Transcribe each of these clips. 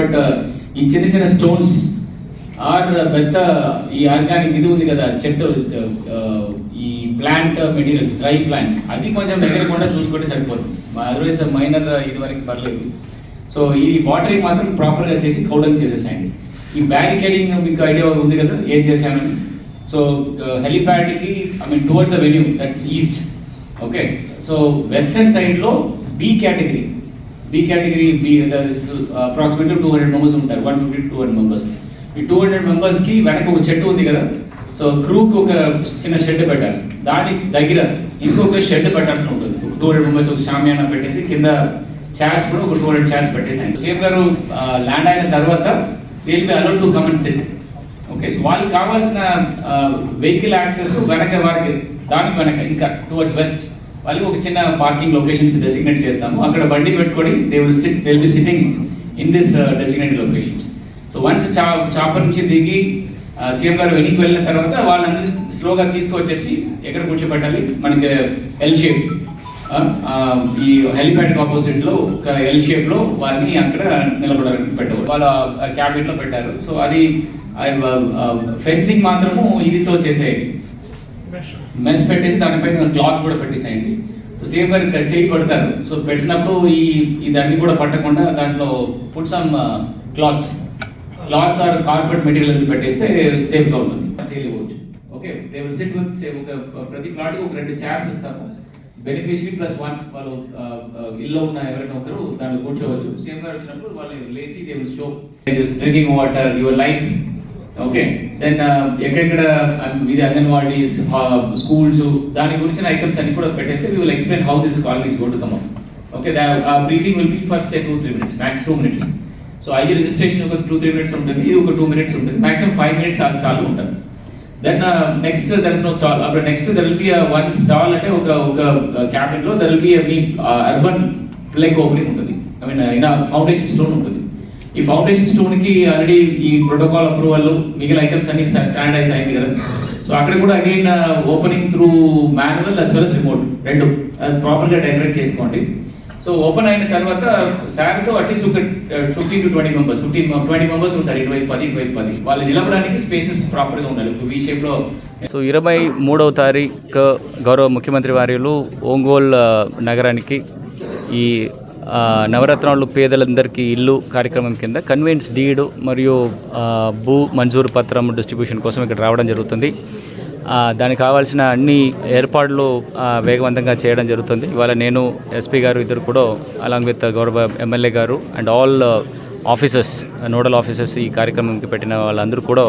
But ఈ చిన్న చిన్న స్టోన్స్ ఆర్ పెద్ద ఈ ఆర్గానిక్ ఇది ఉంది కదా చెట్టు ఈ ప్లాంట్ మెటీరియల్స్ డ్రై ప్లాంట్స్ అది కొంచెం దగ్గర కూడా చూసుకుంటే సరిపోతుంది. అదర్వైజ్ మైనర్ ఇది వరకు పర్లేదు. సో ఈ వాటరింగ్ మాత్రం ప్రాపర్గా చేసి కౌడంగ్ చేసేసాయండి. ఈ బ్యారికేడింగ్ మీకు ఐడియా ఉంది కదా ఏం చేశానని so హెలిప్యాడ్కి I mean towards the venue that's east okay so western సైడ్లో B category B category B approximately two hundred members ఉంటారు. One fifty two hundred members ఈ టూ హండ్రెడ్ మెంబర్స్కి వెనక ఒక చెట్టు ఉంది కదా? సో క్రూకి ఒక చిన్న షెడ్ పెట్టాలి. దాని దగ్గర ఇంకొక షెడ్ పెట్టాల్సి ఉంటుంది. టూ హండ్రెడ్ మెంబర్స్ ఒక షామియానా పెట్టేసి కింద చార్స్ కూడా ఒక టూ హండ్రెడ్ చైర్స్ పెట్టేసాను సీఎం గారు ల్యాండ్ అయిన తర్వాత they'll be allowed to comment set okay so వాళ్ళకి కావాల్సిన వెహికల్ యాక్సెస్ వెనక వారికి దానికి వెనక ఇంకా టువర్డ్స్ వెస్ట్ వాళ్ళకి ఒక చిన్న పార్కింగ్ లొకేషన్స్ డెసిగ్నేట్ చేస్తాము. అక్కడ బండి పెట్టుకొని they will sit they will be sitting in this designated locations so once చా చాపర్ నుంచి దిగి సీఎం గారు వెనక్కి వెళ్ళిన తర్వాత వాళ్ళందరినీ స్లోగా తీసుకొచ్చేసి ఎక్కడ కూర్చోబెట్టాలి? మనకి ఎల్ షేప్ ఈ హెలిప్యాడ్ ఆపోజిట్లో ఒక ఎల్ షేప్లో వారిని అక్కడ నిలబడడానికి పెట్టారు వాళ్ళ క్యాబిన్లో పెట్టారు. సో అది ఫెన్సింగ్ మాత్రము ఇదితో చేసేయండి. మెస్ పెట్టేసి దానిపైన క్లాత్ కూడా పెట్టేసేయండి. సో సేమ్ గారు చేయి పడతారు. సో పెట్టినప్పుడు ఈ ఇదన్నీ కూడా పట్టకుండా దాంట్లో put some clothes clothes or carpet material పెట్టేస్తే సేఫ్గా ఉంటుంది. చేయలేవచ్చు okay they will sit with same ఒక ప్రతి ప్లాట్కి ఒక రెండు చైర్స్ ఇస్తాము బెనిఫిషరీ ప్లస్ వన్ వాళ్ళు uh, uh, ఇల్లు ఉన్న ఎవరైనా ఒకరు దాంట్లో కూర్చోవచ్చు. సేమ్ గారు వచ్చినప్పుడు వాళ్ళు లేసి they will show drinking water your lights okay then ఎక్కడెక్కడ ఇది అంగన్వాడీస్ స్కూల్స్ దాని గురించిన ఐటమ్స్ అన్ని కూడా పెట్టేస్తే we will explain how this colonies go to come up okay briefing will be for say two three minutes max two minutes so IG registration ఒక two three minutes ఉంటుంది ఇది ఒక టూ మినిట్స్ ఉంటుంది maximum five minutes ఆ stall ఉంటుంది. Then next there is no stall అప్పుడు next there will be one stall అంటే ఒక ఒక cabin there will be me urban ప్లెగ్ ఓపెనింగ్ ఉంటుంది. I mean in foundation stone ఉంటుంది. ఈ ఫౌండేషన్ స్టోన్కి ఆల్రెడీ ఈ ప్రోటోకాల్ అప్రూవల్ మిగిలిన ఐటమ్స్ అన్ని స్టాండర్డైజ్ అయింది కదా. సో అక్కడ కూడా again opening through manual as well as remote రెండు. ప్రాపర్గా డెకరేట్ చేసుకోండి. సో ఓపెన్ అయిన తర్వాత శారీతో అట్లీస్ట్ ఒక fifteen to twenty members fifteen twenty members ఉంటారు ఇటువైపు పది ఇటువైపు పది. వాళ్ళు నిలబడానికి స్పేసెస్ ప్రాపర్గా ఉండాలి. వి షేప్ సో ఇరవై మూడవ తారీఖు గౌరవ ముఖ్యమంత్రి వారిలు ఒంగోలు uh, నగరానికి ఈ నవరత్నాలు పేదలందరికీ ఇల్లు కార్యక్రమం కింద కన్వీన్స్ డీడ్ మరియు భూ మంజూరు పత్రం డిస్ట్రిబ్యూషన్ కోసం ఇక్కడ రావడం జరుగుతుంది. దానికి కావాల్సిన అన్ని ఏర్పాట్లు వేగవంతంగా చేయడం జరుగుతుంది. ఇవాళ నేను ఎస్పీ గారు ఇద్దరు కూడా అలాంగ్ విత్ గౌరవ ఎమ్మెల్యే గారు and all officers nodal officers ఈ కార్యక్రమంకి పెట్టిన వాళ్ళందరూ కూడా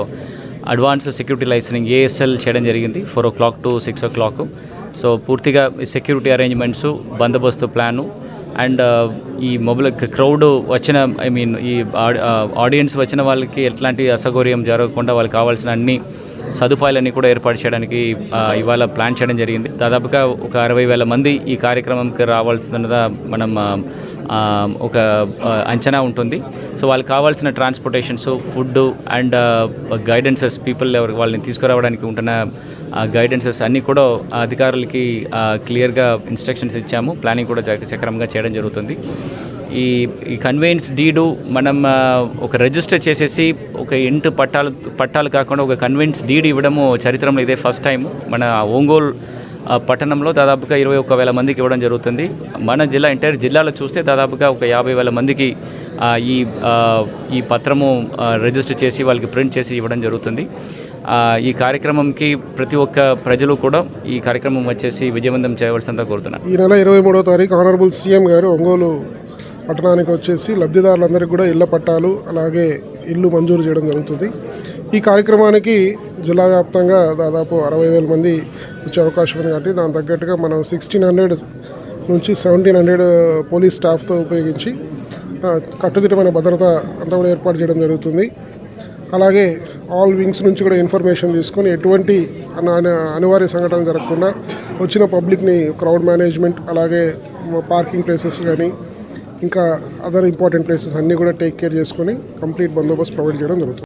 అడ్వాన్స్ సెక్యూరిటీ లైసెన్సింగ్ ఏఎస్ఎల్ చేయడం జరిగింది four o'clock to six o'clock so పూర్తిగా సెక్యూరిటీ అరేంజ్మెంట్స్ బందోబస్తు ప్లాను అండ్ uh, ఈ మొబైల్ క్రౌడ్ వచ్చిన ఐ మీన్ ఈ ఆడియన్స్ uh, వచ్చిన వాళ్ళకి ఎట్లాంటి అసౌకర్యం జరగకుండా వాళ్ళకి కావాల్సిన అన్ని సదుపాయాలన్నీ కూడా ఏర్పాటు చేయడానికి uh, ఇవాళ ప్లాన్ చేయడం జరిగింది. దాదాపుగా ఒక అరవై వేల మంది ఈ కార్యక్రమంకి రావాల్సిందన్నదా మనం um, um, ఒక అంచనా ఉంటుంది. సో వాళ్ళకి కావాల్సిన transportations food and guidances people ఎవరికి వాళ్ళని తీసుకురావడానికి ఉంటున్న గైడెన్సెస్ అన్నీ కూడా అధికారులకి క్లియర్గా ఇన్స్ట్రక్షన్స్ ఇచ్చాము. ప్లానింగ్ కూడా చక- చేయడం జరుగుతుంది. ఈ ఈ కన్వెన్స్ డీడు మనం ఒక రిజిస్టర్ చేసేసి ఒక ఇంటి పట్టాలు పట్టాలు కాకుండా ఒక కన్వెన్స్ డీడ్ ఇవ్వడము చరిత్రలో ఇదే ఫస్ట్ టైం మన ఒంగోలు పట్టణంలో దాదాపుగా ఇరవై ఒక్క వేల మందికి ఇవ్వడం జరుగుతుంది. మన జిల్లా ఎంటైర్ జిల్లాలో చూస్తే దాదాపుగా ఒక యాభై వేల మందికి ఈ ఈ పత్రము రిజిస్టర్ చేసి వాళ్ళకి ప్రింట్ చేసి ఇవ్వడం జరుగుతుంది. ఈ కార్యక్రమంకి ప్రతి ఒక్క ప్రజలు కూడా ఈ కార్యక్రమం వచ్చేసి విజయవంతం చేయవలసిందా కోరుతున్నాను. ఈ నెల ఇరవై మూడో తారీఖు ఆనరబుల్ సీఎం గారు ఒంగోలు పట్టణానికి వచ్చేసి లబ్ధిదారులందరికీ కూడా ఇళ్ళ పట్టాలు అలాగే ఇల్లు మంజూరు చేయడం జరుగుతుంది. ఈ కార్యక్రమానికి జిల్లా వ్యాప్తంగా దాదాపు అరవై వేల మంది వచ్చే అవకాశం ఉంది కాబట్టి దానికి తగ్గట్టుగా మనం సిక్స్టీన్ హండ్రెడ్ నుంచి సెవెంటీన్ హండ్రెడ్ పోలీస్ స్టాఫ్తో ఉపయోగించి కట్టుదిట్టమైన భద్రత అంతా కూడా ఏర్పాటు చేయడం జరుగుతుంది. అలాగే ఆల్ వింగ్స్ నుంచి కూడా ఇన్ఫర్మేషన్ తీసుకొని ఎటువంటి అనివార్య సంఘటనలు జరగకుండా వచ్చిన పబ్లిక్ని క్రౌడ్ మేనేజ్మెంట్ అలాగే పార్కింగ్ ప్లేసెస్ కానీ ఇంకా అదర్ ఇంపార్టెంట్ ప్లేసెస్ అన్నీ కూడా టేక్ కేర్ చేసుకొని కంప్లీట్ బందోబస్తు ప్రొవైడ్ చేయడం జరుగుతుంది.